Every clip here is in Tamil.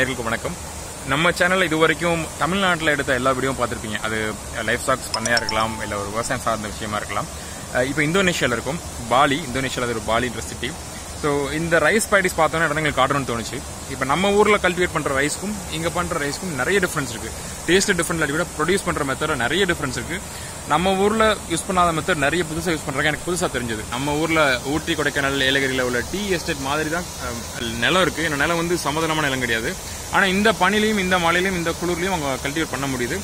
நேர்களுக்கு வணக்கம். நம்ம சேனல்ல இது வரைக்கும் தமிழ்நாட்டில் எடுத்த எல்லா வீடியோவும் பார்த்துருப்பீங்க. அது லைஃப் ஸ்டாக்ஸ் பண்ணையா இருக்கலாம் இல்லை ஒரு விவசாயம் சார்ந்த விஷயமா இருக்கலாம். இப்போ இந்தோனேஷியாவில் இருக்கும். பாலி இந்தோனேஷியாவில் ஒரு பாலின்ற சிட்டி ஸோ இந்த ரைஸ் பேடிஸ் பார்த்தோன்னா இடங்களுக்கு காட்டணும்னு தோணுச்சு. இப்போ நம்ம ஊரில் கல்டிவேட் பண்ணுற ரைஸ்க்கும் இங்கே பண்ணுற ரைஸ்க்கும் நிறைய டிஃப்ரென்ஸ் இருக்கு. டேஸ்ட் டிஃப்ரெண்ட் விட ப்ரொடியூஸ் பண்ணுற மெத்தடில் நிறைய டிஃப்ரென்ஸ் இருக்கு. நம்ம ஊரில் யூஸ் பண்ணாத மெத்தட் நிறைய புதுசாக யூஸ் பண்ணுறாங்க எனக்கு புதுசாக தெரிஞ்சது. நம்ம ஊரில் ஊட்டி கொடைக்கானல் ஏலகிரியில் உள்ள டீ எஸ்டேட் மாதிரி தான் நிலம் இருக்குது இந்த நிலம் வந்து சமதளமான நிலம் கிடையாது. ஆனால் இந்த பனிலையும் இந்த மழையிலையும் இந்த குளிர்லையும் அவங்க கல்டிவேட் பண்ண முடியுது.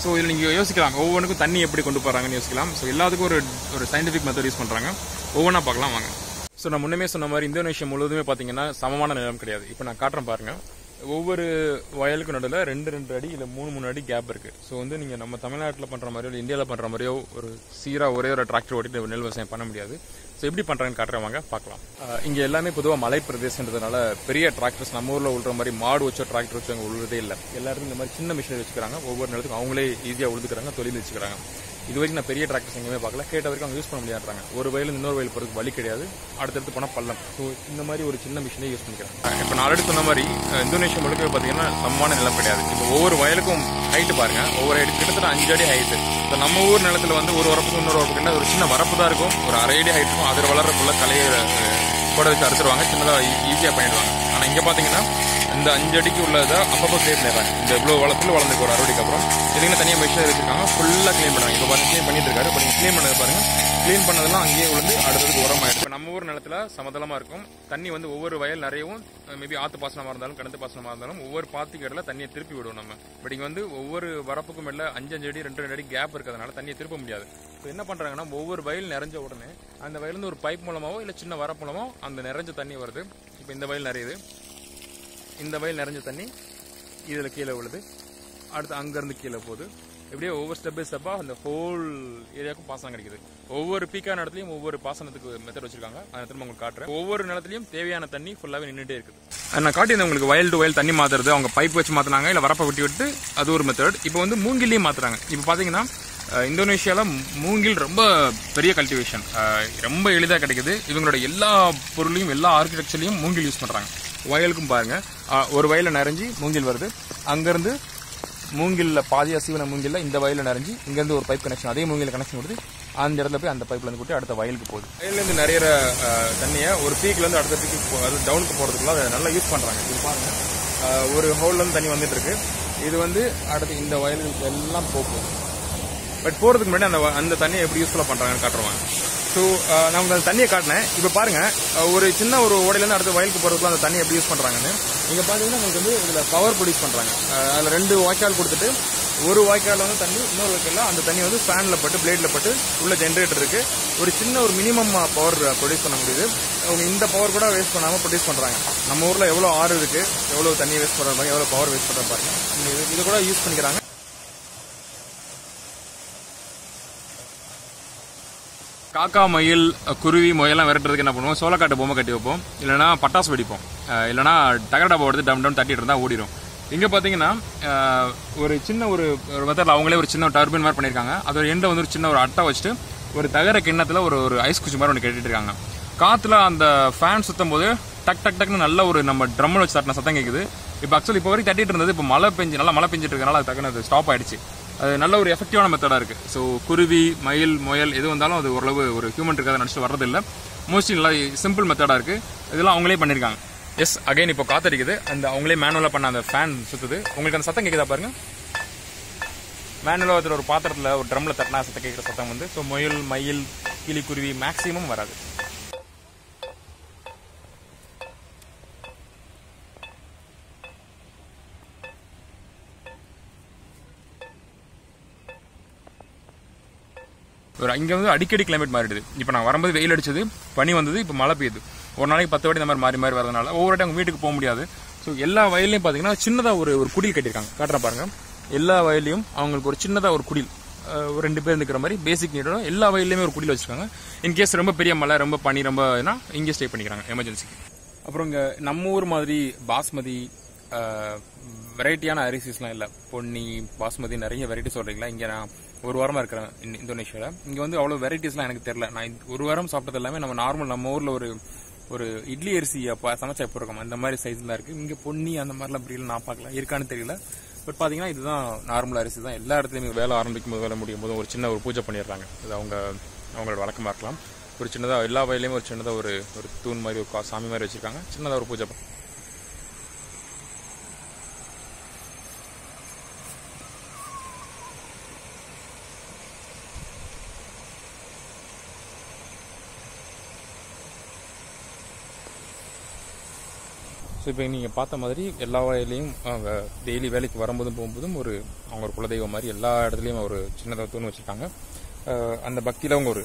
ஸோ இதில் நீங்கள் யோசிக்கலாம். ஒவ்வொன்றுக்கும் தண்ணி எப்படி கொண்டு போகிறாங்கன்னு யோசிக்கலாம். ஸோ எல்லாத்துக்கும் ஒரு ஒரு சயின்டிஃபிக் மெத்தட் யூஸ் பண்ணுறாங்க ஒவ்வொன்றா பார்க்கலாம் வாங்க. ஸோ நான் முன்னமே சொன்ன மாதிரி இந்தோனேஷியா முழுவதுமே பார்த்தீங்கன்னா சமமான நிலம் கிடையாது. இப்போ நான் காட்டுறேன் பாருங்க. ஒவ்வொரு வயலுக்கு நடுவில் ரெண்டு ரெண்டு அடி இல்லை மூணு மூணு அடி கேப் இருக்கு. ஸோ வந்து நீங்கள் நம்ம தமிழ்நாட்டில் பண்ணுற மாதிரியோ இல்லை இந்தியாவில் பண்ணுற மாதிரியோ ஒரு சீராக ஒரே ஒரு டிராக்டர் ஓட்டிட்டு நெல் விவசாயம் பண்ண முடியாது. ஸோ எப்படி பண்ணுறாங்கன்னு காட்டுறவங்க பார்க்கலாம் இங்கே எல்லாமே பொதுவாக மலை பிரதேசன்றதுனால பெரிய டிராக்டர்ஸ் நம்ம ஊரில் உள்ள மாதிரி மாடு வச்சோ டிராக்டர் வச்சோ அங்கே உழுறதே இல்லை. எல்லாருமே இந்த மாதிரி சின்ன மிஷினரி வச்சுக்கிறாங்க. ஒவ்வொரு நிலத்துக்கும் அவங்களே ஈஸியாக உழுதுக்கிறாங்க தொழில் வச்சுக்கிறாங்க. இது வரைக்கும் நான் பெரிய டிராக்டர்ஸ் எங்கேயுமே பார்க்கல. கேட்ட வரைக்கும் அவங்க யூஸ் பண்ண முடியாதுறாங்க ஒரு வயலில் இன்னொரு வயல் போகிறதுக்கு வழி கிடையாது. அடுத்தடுத்து போனால் பள்ளம். ஸோ இந்த மாதிரி ஒரு சின்ன மிஷினே யூஸ் பண்ணிக்கிறாங்க இப்போ நான் ஆல்ரெடி சொன்ன மாதிரி இந்தோனேஷியா முழுக்க பார்த்தீங்கன்னா சமமான நிலம் கிடையாது. இப்போ ஒவ்வொரு வயலுக்கும் ஹைட்டு பாருங்க. ஒவ்வொரு ஹைட் கிட்டத்தட்ட அஞ்சு அடி ஹைட்டு இப்போ நம்ம ஊர் நிலத்துல வந்து ஒரு வரப்புக்கு இன்னொரு வரப்புக்கு ஒரு சின்ன வரப்பு தான் இருக்கும். ஒரு அரை அடி ஹைட் இருக்கும். அதில் வளர்றக்குள்ள கலையை கூட வச்சு அறுத்துருவாங்க. சின்னதாக ஈஸியாக பண்ணிடுவாங்க. ஆனால் இங்கே பார்த்தீங்கன்னா இந்த அஞ்சு அடிக்கு உள்ளதை அப்பப்போ க்ளீன் பண்ணிடுறாங்க. இந்த இவ்வளோ வளர்த்துல வளர்ந்துருக்கு ஒரு அறுவடைக்கு அப்புறம் இதுக்கு தனியாக மிஷின் வச்சிருக்காங்க. ஃபுல்லாக க்ளீன் பண்ணுறாங்க. இப்போ பாருங்க க்ளீன் பண்ணிட்டு இருக்காரு. இப்போ நீங்கள் க்ளீன் பண்ணது பாருங்க. க்ளீன் பண்ணதெல்லாம் அங்கேயே விழுந்து அடுத்ததுக்கு உரமாயிடும் இப்போ நம்ம ஊர் நிலத்துல சமதளமாக இருக்கும். தண்ணி வந்து ஒவ்வொரு வயல் நிறையவும் மேபி ஆத்து பாசனமாக இருந்தாலும் கிணத்து பாசனமாக இருந்தாலும் ஒவ்வொரு பாத்திக்கடல தண்ணியை திருப்பி விடுவோம் நம்ம. பட் இங்கே வந்து ஒவ்வொரு வரப்புக்கும் இல்லை அஞ்சு அஞ்சு அடி ரெண்டு ரெண்டு அடி கேப் இருக்கிறதுனால தண்ணியை திருப்ப முடியாது. இப்போ என்ன பண்ணுறாங்கன்னா ஒவ்வொரு வயல் நிறைஞ்ச உடனே அந்த வயலேருந்து ஒரு பைப் மூலமாகவோ இல்லை சின்ன வரப்பு மூலமோ அந்த நிறைஞ்ச தண்ணி வருது. இப்போ இந்த வயல் நிறையுது. இந்த வயல் நிறைஞ்ச தண்ணி இதில் கீழே விழுது. அடுத்து அங்கேருந்து கீழே போகுது. இப்படியே ஒவ்வொரு ஸ்டெப் பை ஸ்டெப்பாக அந்த ஹோல் ஏரியாவுக்கும் பாசனம் கிடைக்குது. ஒவ்வொரு பீக்கான இடத்துலையும் ஒவ்வொரு பாசனத்துக்கு மெத்தட் வச்சிருக்காங்க. அதை திரும்ப உங்களுக்கு காட்டுறேன். ஒவ்வொரு நிலத்துலையும் தேவையான தண்ணி ஃபுல்லாகவே நின்றுட்டே இருக்குது. நான் காட்டியிருந்தேன் உங்களுக்கு வயல் டு வயல் தண்ணி மாற்றுறது அவங்க பைப் வச்சு மாற்றினாங்க இல்லை வரப்பை விட்டு விட்டு அது ஒரு மெத்தட் இப்போ வந்து மூங்கிலையும் மாற்றுறாங்க இப்போ பார்த்தீங்கன்னா இந்தோனேஷியாவில் மூங்கில் ரொம்ப பெரிய கல்டிவேஷன் ரொம்ப எளிதாக கிடைக்குது. இவங்களோட எல்லா பொருளையும் எல்லா ஆர்கிடெக்சர்லையும் மூங்கில் யூஸ் பண்ணுறாங்க வயலுக்கும் பாருங்கள் ஒரு வயலில் நிறைஞ்சி மூங்கில் வருது. அங்கேருந்து மூங்கிலில் பாதி அசீவன மூங்கில்ல இந்த வயலில் நிறைஞ்சி இங்கேருந்து ஒரு பைப் கனெக்ஷன் அதே மூங்கில் கனெக்ஷன் கொடுத்து அந்த இடத்துல போய் அந்த பைப்லேருந்து போட்டு கூட்டி அடுத்த வயலுக்கு போகுது. வயல்லேருந்து நிறைய தண்ணியை ஒரு பீக்லேருந்து அடுத்த பீக்கு அது டவுனுக்கு போகிறதுக்குள்ள அதை நல்லா யூஸ் பண்ணுறாங்க இது பாருங்க. ஒரு ஹோல்லேருந்து தண்ணி வந்துட்டு இருக்கு. இது வந்து அடுத்து இந்த வயலுக்கு எல்லாம் போகும். பட் போகிறதுக்கு முன்னாடி அந்த வ- அந்த தண்ணியை எப்படி யூஸ்ஃபுல்லாக பண்ணுறாங்கன்னு காட்டுருவாங்க ஸோ uh, நான் உங்களுக்கு அந்த தண்ணியை காட்டினேன். இப்போ பாருங்க ஒரு சின்ன ஒரு ஓடையிலேருந்து அடுத்த வயலுக்கு போகிறதுக்குலாம் அந்த தண்ணி எப்படி யூஸ் பண்ணுறாங்கன்னு நீங்கள் பார்த்தீங்கன்னா உங்களுக்கு வந்து இதில் பவர் ப்ரொடியூஸ் பண்ணுறாங்க அதில் ரெண்டு வாய்க்கால் கொடுத்துட்டு ஒரு வாய்க்காலில் வந்து தண்ணி இன்னொரு வாய்க்கால்ல அந்த தண்ணி வந்து ஃபேனில் பட்டு பிளேடில் பட்டு உள்ள ஜென்ரேட்டர் இருக்குது ஒரு சின்ன ஒரு மினிமம் பவர் ப்ரொடியூஸ் பண்ண முடியுது. அவங்க இந்த பவர் கூட வேஸ்ட் பண்ணாமல் ப்ரொடியூஸ் பண்ணுறாங்க நம்ம ஊரில் எவ்வளோ ஆறு இருக்குது எவ்வளோ தண்ணி வேஸ்ட் பண்ணுற பாருங்க எவ்வளோ பவர் வேஸ்ட் பண்ணுற பாருங்க. இது கூட யூஸ் பண்ணிக்கிறாங்க. காக்கா மயில் குருவி முயலாம் விரட்டுறதுக்கு என்ன பண்ணுவோம்? சோளக்காட்டு பொம்மை கட்டி வைப்போம். இல்லைனா பட்டாசு வெடிப்போம். அஹ் இல்லைனா டகரடாபா எடுத்து டம் டம் தட்டிட்டு இருந்தால் ஓடிடும் இங்கே பார்த்தீங்கன்னா ஒரு சின்ன ஒரு மெத்தடில் அவங்களே ஒரு சின்ன டர்பின் மாதிரி பண்ணியிருக்காங்க. அதோட எண்டில் வந்து ஒரு சின்ன ஒரு அட்டை வச்சுட்டு ஒரு தகர கிண்ணத்தில் ஒரு ஒரு ஐஸ் குச்சி மாதிரி ஒன்று கேட்டுட்டு இருக்காங்க. காற்றுல அந்த ஃபேன் சுத்தும் போது டக் டக் டக்னு நல்ல ஒரு நம்ம ட்ரம்மில் வச்சு தட்டின சத்தம் கேட்குது இப்போ ஆக்சுவலி இப்போ வரைக்கும் தட்டிட்டு இருந்தது இப்போ மழை பெஞ்சு நல்லா மழை பெஞ்சிட்டு இருக்கனால அது டக்குன்னு அது ஸ்டாப் ஆயிடுச்சு. அது நல்ல ஒரு எஃபெக்டிவான மெத்தடாக இருக்குது ஸோ குருவி மயில் முயல் எது வந்தாலும் அது ஓரளவு ஒரு ஹியூமன் இருக்காத நினச்சிட்டு வர்றதில்லை. மோஸ்ட்லி நல்லா சிம்பிள் மெத்தடாக இருக்குது இதெல்லாம் அவங்களே பண்ணியிருக்காங்க எஸ் அகைன் இப்போ காத்தடிக்குது. அந்த அவங்களே மேனுவலாக பண்ண அந்த ஃபேன் சுற்றுது உங்களுக்கு அந்த சத்தம் கேட்குதா பாருங்க. மேனுவலாக ஒருத்தர் ஒரு பாத்திரத்தில் ஒரு ட்ரம்மில் தட்டினா சத்தம் கேட்குற சத்தம் வந்து ஸோ முயல் மயில் கிளி குருவி மேக்ஸிமம் வராது. ஒரு இங்கே வந்து அடிக்கடி கிளைமேட் மாறிடுது. இப்போ நான் வரும்போது வெயில் அடிச்சது பனி வந்தது இப்போ மழை பெய்யுது. ஒரு நாளைக்கு பத்து வாட்டி இந்த மாதிரி மாறி மாறி வரதுனால ஒவ்வொரு டைம் வீட்டுக்கு போக முடியாது. ஸோ எல்லா வயல்லையும் பார்த்தீங்கன்னா சின்னதாக ஒரு ஒரு குடில் கட்டியிருக்காங்க. காட்டுற பாருங்க. எல்லா வயல்லையும் அவங்களுக்கு ஒரு சின்னதாக ஒரு குடில் ஒரு ரெண்டு பேர் இருக்கிற மாதிரி பேசிக் நீடும் எல்லா வயல்லையுமே ஒரு குடில் வச்சிருக்காங்க. இன்கேஸ் ரொம்ப பெரிய மழை ரொம்ப பனி ரொம்ப இங்கே ஸ்டே பண்ணிக்கிறாங்க எமர்ஜென்சிக்கு அப்புறம் இங்கே நம்ம ஊர் மாதிரி பாஸ்மதி வெரைட்டியான அரிசிஸ்லாம் இல்லை. பொன்னி பாஸ்மதி நிறைய வெரைட்டி சொல்கிறீங்களா இங்கே நான் ஒரு வாரமா இருக்கிறேன் இந்தோனேஷியாவில் இங்கே வந்து அவ்வளோ வெரைட்டிஸ்லாம் எனக்கு தெரியல. நான் ஒரு வாரம் சாப்பிட்டது எல்லாமே நம்ம நார்மல் நம்ம ஊரில் ஒரு ஒரு இட்லி அரிசி சமைச்சா எப்போ இருக்கும்? அந்த மாதிரி சைஸ் தான் இருக்கு. இங்க பொன்னி அந்த மாதிரிலாம் இப்படி நான் பார்க்கல. இருக்கான்னு தெரியல. பட் பாத்தீங்கன்னா இதுதான் நார்மல் அரிசி தான். எல்லா இடத்துலையும் வேலை ஆரம்பிக்கும் போது வேலை முடியும் போது ஒரு சின்ன ஒரு பூஜை பண்ணிடுறாங்க. இது அவங்க அவங்களோட வழக்கமா இருக்கலாம். ஒரு சின்னதாக எல்லா வயலையும் ஒரு சின்னதாக ஒரு ஒரு தூண் மாதிரி ஒரு சாமி மாதிரி வச்சிருக்காங்க. சின்னதாக ஒரு பூஜை ஸோ இப்போ நீங்கள் பார்த்த மாதிரி எல்லா வேலையிலையும் அவங்க டெய்லி வேலைக்கு வரும்போதும் போகும்போதும் ஒரு அவங்க ஒரு குலதெய்வம் மாதிரி எல்லா இடத்துலையும் ஒரு சின்னதாக தூண் வச்சுருக்காங்க. அந்த பக்தியில் அவங்க ஒரு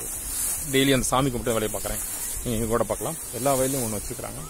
டெய்லி அந்த சாமி கும்பிட்டு வேலையை பார்க்குறேன். நீங்கள் கூட பார்க்கலாம். எல்லா வயலையும் ஒன்று வச்சுக்கிறாங்க